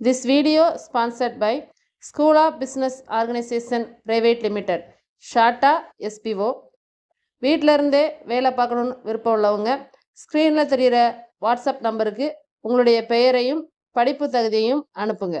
This video sponsored by School of Business Organization Private Limited, ஷார்ட்டா எஸ்பிஓ வீட்டில் இருந்தே வேலை பார்க்கணுன்னு விருப்பம் உள்ளவங்க ஸ்க்ரீனில் தெரிகிற வாட்ஸ்அப் நம்பருக்கு உங்களுடைய பெயரையும் படிப்பு தகுதியையும் அனுப்புங்க.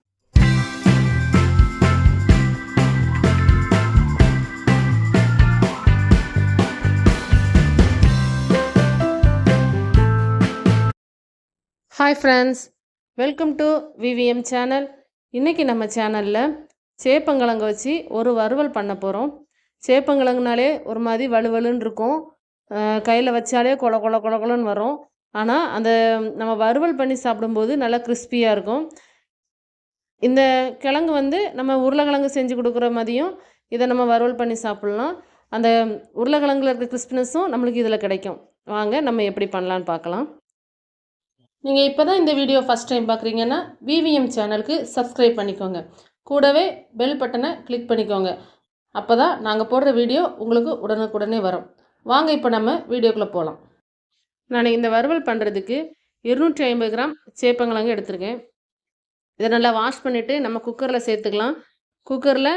Hi friends welcome to VVM channel இன்றைக்கி நம்ம சேனலில் சேப்பங்கிழங்கு வச்சு ஒரு வறுவல் பண்ண போகிறோம் சேப்பங்கிழங்குனாலே ஒரு மாதிரி வலுவலுன்னு இருக்கும். கையில் வச்சாலே கொல கொல கொல கொலன்னு வரும். ஆனால் அந்த நம்ம வறுவல் பண்ணி சாப்பிடும்போது நல்லா கிறிஸ்பியாக இருக்கும். இந்த கிழங்கு வந்து நம்ம உருளைக்கிழங்கு செஞ்சு கொடுக்குற மாதிரியும் இதை நம்ம வறுவல் பண்ணி சாப்பிட்லாம். அந்த உருளைக்கிழங்குல இருக்க கிறிஸ்பினஸும் நம்மளுக்கு இதில் கிடைக்கும். வாங்க நம்ம எப்படி பண்ணலான்னு பார்க்கலாம். நீங்கள் இப்போ தான் இந்த வீடியோ ஃபஸ்ட் டைம் பார்க்குறீங்கன்னா விவிஎம் சேனலுக்கு சப்ஸ்கிரைப் பண்ணிக்கோங்க. கூடவே பெல் பட்டனை கிளிக் பண்ணிக்கோங்க. அப்போ தான் நாங்கள் போடுற வீடியோ உங்களுக்கு உடனுக்குடனே வரும். வாங்க இப்போ நம்ம வீடியோக்குள்ளே போகலாம் நான் இந்த வறுவல் பண்ணுறதுக்கு இருநூற்றி ஐம்பது கிராம் சேப்பங்கிழங்கு எடுத்திருக்கேன். இதை நல்லா வாஷ் பண்ணிவிட்டு நம்ம குக்கரில் சேர்த்துக்கலாம். குக்கரில்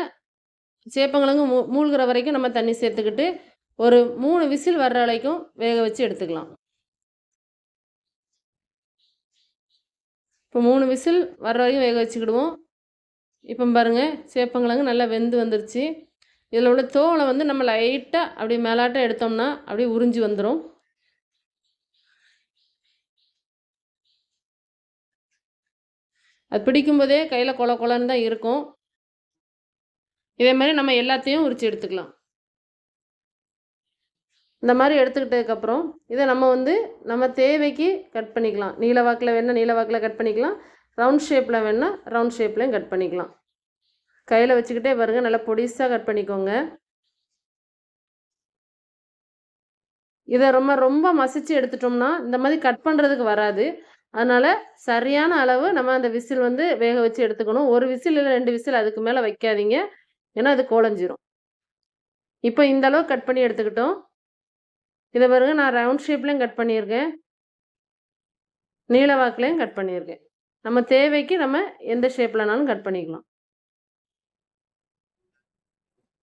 சேப்பங்கிழங்கு மூ மூழ்கிற வரைக்கும் நம்ம தண்ணி சேர்த்துக்கிட்டு ஒரு மூணு விசில் வர்ற வரைக்கும் வேக வச்சு எடுத்துக்கலாம். இப்போ மூணு விசில் வர்ற வரைக்கும் வேக வச்சுக்கிடுவோம். இப்போ பாருங்கள் சேப்பங்கிழங்கு நல்லா வெந்து வந்துருச்சு. இதில் உள்ள தோலை வந்து நம்ம லைட்டாக அப்படி மேலாட்டம் எடுத்தோம்னா அப்படியே உறிஞ்சி வந்துடும் அது பிடிக்கும்போதே கையில் கொல கொலன்னு தான் இருக்கும். இதே மாதிரி நம்ம எல்லாத்தையும் உரித்து எடுத்துக்கலாம். இந்த மாதிரி எடுத்துக்கிட்டதுக்கப்புறம் இதை நம்ம வந்து நம்ம தேவைக்கு கட் பண்ணிக்கலாம். நீல வாக்கில் வேணால் நீல வாக்கில் கட் பண்ணிக்கலாம். ரவுண்ட் ஷேப்பில் வேணால் ரவுண்ட் ஷேப்லையும் கட் பண்ணிக்கலாம். கையில் வச்சுக்கிட்டே பாருங்க நல்லா பொடிசாக கட் பண்ணிக்கோங்க. இதை ரொம்ப ரொம்ப மசிச்சு எடுத்துட்டோம்னா இந்த மாதிரி கட் பண்ணுறதுக்கு வராது. அதனால் சரியான அளவு நம்ம அந்த விசில் வந்து வேக வச்சு எடுத்துக்கணும். ஒரு விசில் இல்லை ரெண்டு விசில் அதுக்கு மேலே வைக்காதீங்க. ஏன்னா அது கோலஞ்சிரும். இப்போ இந்த அளவு கட் பண்ணி எடுத்துக்கிட்டோம். இதை பாருங்க நான் ரவுண்ட் ஷேப்லேயும் கட் பண்ணியிருக்கேன். நீலவாக்குலேயும் கட் பண்ணியிருக்கேன். நம்ம தேவைக்கு நம்ம எந்த ஷேப்லனாலும் கட் பண்ணிக்கலாம்.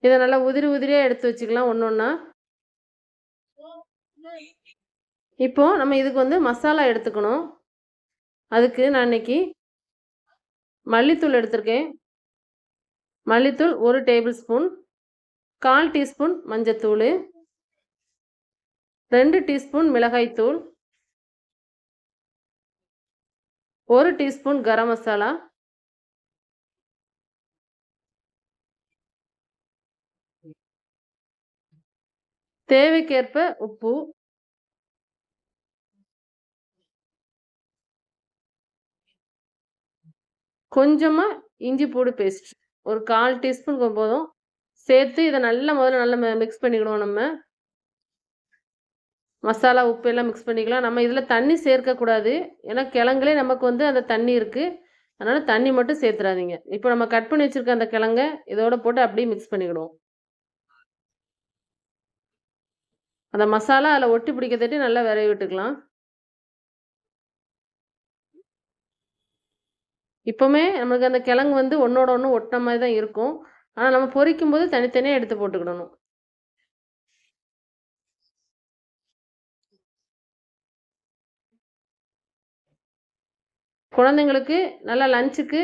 இதை நல்லா உதிரி உதிரியாக எடுத்து வச்சுக்கலாம் ஒன்று ஒன்றா இப்போ நம்ம இதுக்கு வந்து மசாலா எடுத்துக்கணும். அதுக்கு நான் இன்னைக்கு மல்லித்தூள் எடுத்திருக்கேன். மல்லித்தூள் ஒரு டேபிள் ஸ்பூன் கால் டீஸ்பூன் மஞ்சத்தூள். ரெண்டு டீஸ்பூன் மிளகாய்த்தூள் ஒரு டீஸ்பூன் கரம் மசாலா தேவைக்கேற்ப உப்பு கொஞ்சமாக இஞ்சி பூடு பேஸ்ட் ஒரு கால் டீஸ்பூன் போதும். சேர்த்து இதை நல்லா முதல்ல நல்லா மிக்ஸ் பண்ணிக்கிடுவோம் நம்ம. மசாலா உப்பு எல்லாம் மிக்ஸ் பண்ணிக்கலாம். நம்ம இதில் தண்ணி சேர்க்கக்கூடாது ஏன்னா கிழங்குலே நமக்கு வந்து அந்த தண்ணி இருக்குது அதனால் தண்ணி மட்டும் சேர்த்துறாதீங்க. இப்போ நம்ம கட் பண்ணி வச்சுருக்க அந்த கிழங்க இதோட போட்டு அப்படியே மிக்ஸ் பண்ணிக்கிடுவோம். அந்த மசாலா அதில் ஒட்டி பிடிக்க தட்டி நல்லா விரைவி விட்டுக்கலாம். இப்போவுமே நம்மளுக்கு அந்த கிழங்கு வந்து ஒன்றோட ஒன்று ஒட்டின மாதிரி தான் இருக்கும். ஆனால் நம்ம பொரிக்கும் போது தனித்தனியாக எடுத்து போட்டுக்கிடணும். குழந்தைங்களுக்கு நல்லா லஞ்சுக்கு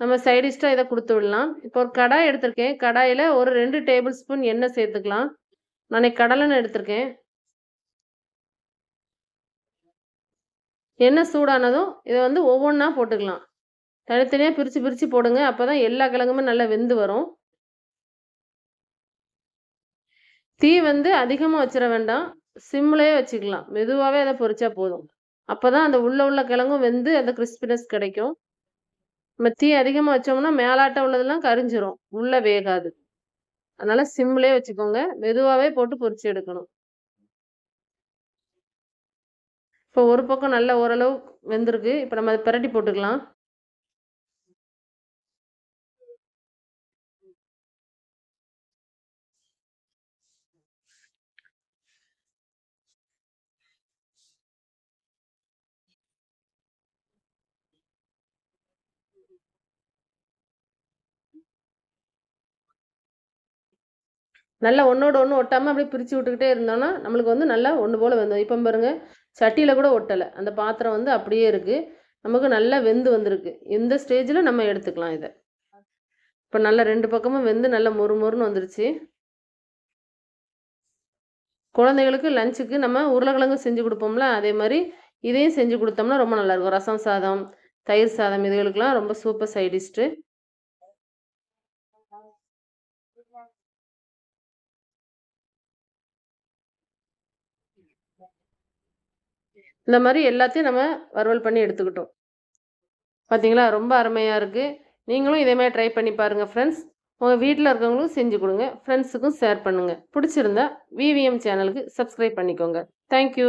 நம்ம சைடிஷ்டாக இதை கொடுத்து விடலாம். இப்போ ஒரு கடாய் எடுத்திருக்கேன். கடாயில் ஒரு ரெண்டு டேபிள் ஸ்பூன் எண்ணெய் சேர்த்துக்கலாம். நான் கடலைன்னு எடுத்திருக்கேன். எண்ணெய் சூடானதும் இதை வந்து ஒவ்வொன்றா போட்டுக்கலாம். தனித்தனியாக பிரித்து பிரித்து போடுங்க. அப்போ தான் எல்லா கிழங்குமே நல்லா வெந்து வரும். தீ வந்து அதிகமாக வச்சிட வேண்டாம். சிம்லேயே வச்சுக்கலாம். மெதுவாகவே அதை பொரிச்சா போதும். அப்போ தான் அந்த உள்ள உள்ள கிழங்கும் வெந்து அந்த கிறிஸ்பினஸ் கிடைக்கும். நம்ம தீ அதிகமாக வச்சோம்னா மேலாட்டம் உள்ளதெல்லாம் கரிஞ்சிரும். உள்ளே வேகாது. அதனால சிம்லேயே வச்சுக்கோங்க. மெதுவாகவே போட்டு பொரிச்சு எடுக்கணும். இப்போ ஒரு பக்கம் நல்ல ஓரளவு வெந்திருக்கு. இப்போ நம்ம அதை பிரட்டி போட்டுக்கலாம். நல்லா ஒன்றோட ஒன்று ஒட்டாமல் அப்படியே பிரித்து விட்டுக்கிட்டே இருந்தோம்னா நம்மளுக்கு வந்து நல்லா ஒன்று போல் வெந்தோம் இப்போ பாருங்கள் சட்டியில் கூட ஒட்டலை. அந்த பாத்திரம் வந்து அப்படியே இருக்குது நமக்கு நல்லா வெந்து வந்திருக்கு. இந்த ஸ்டேஜில் நம்ம எடுத்துக்கலாம் இதை. இப்போ நல்லா ரெண்டு பக்கமும் வெந்து நல்லா மொறு மொறுன்னு வந்துருச்சு. குழந்தைகளுக்கு லஞ்சுக்கு நம்ம உருளைக்கிழங்கு செஞ்சு கொடுப்போம்ல அதே மாதிரி இதையும் செஞ்சு கொடுத்தோம்னா ரொம்ப நல்லாயிருக்கும் ரசம் சாதம் தயிர் சாதம் இதுகளுக்கெல்லாம் ரொம்ப சூப்பர் சைடிஷ்ட்டு இந்த மாதிரி எல்லாத்தையும் நம்ம வறுவல் பண்ணி எடுத்துக்கிட்டோம். பார்த்தீங்களா ரொம்ப அருமையாக இருக்குது நீங்களும் இதே மாதிரி ட்ரை பண்ணி பாருங்கள் ஃப்ரெண்ட்ஸ் உங்கள் வீட்டில் இருக்கவங்களும் செஞ்சு கொடுங்க. ஃப்ரெண்ட்ஸுக்கும் ஷேர் பண்ணுங்கள் பிடிச்சிருந்தா விவிஎம் சேனலுக்கு சப்ஸ்கிரைப் பண்ணிக்கோங்க. தேங்க்யூ